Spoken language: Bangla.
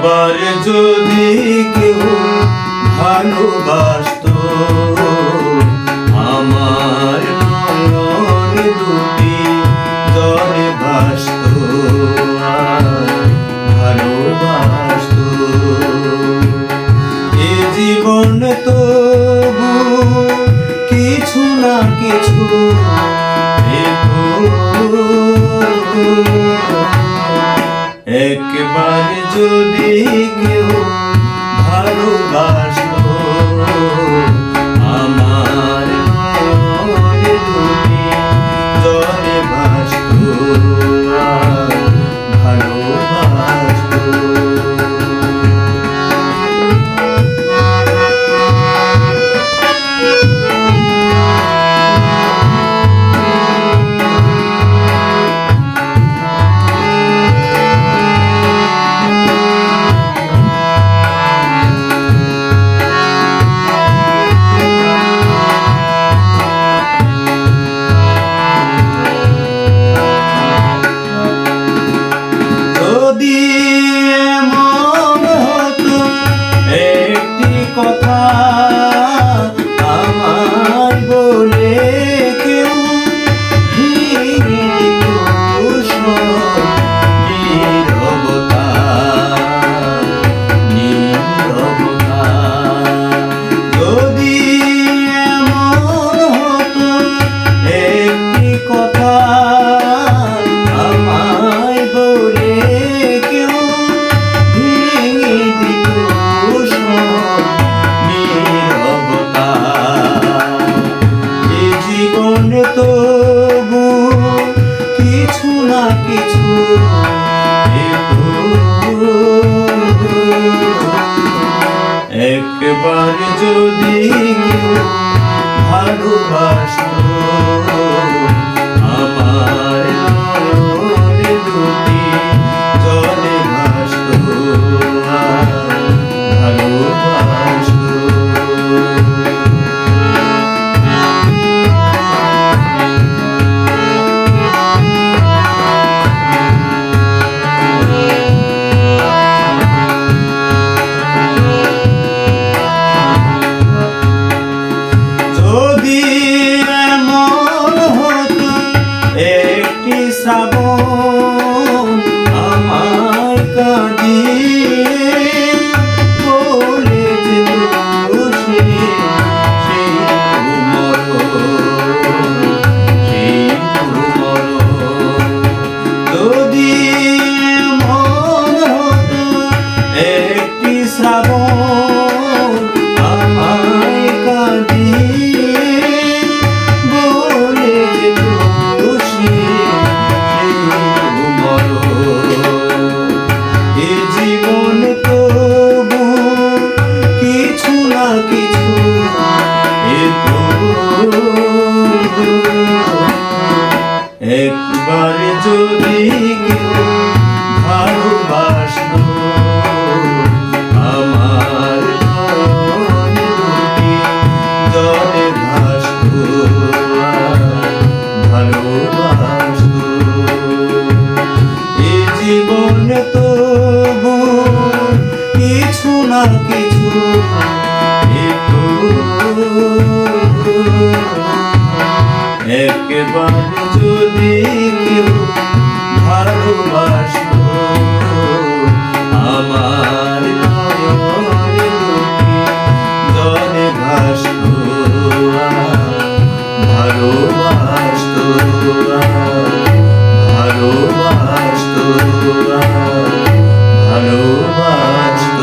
একবার যদি কেউ ভালোবাসত, আমার নয়ন দুটি জলে আর ভালোবাসত। এ জীবন তবু কিছু না কিছু একবার যদি কেউ ভালোবাসত যদি কেউ শ্রাবণ একবার যদি ভালোবাসত আমার জলে ভাসত ভালোবাসত। এ জীবন তবু কিছু না কিছু একটু একবার যদি কেউ ভালোবাসত আমার নয়ন জলে ভালোবাসত আর ভালোবাসত।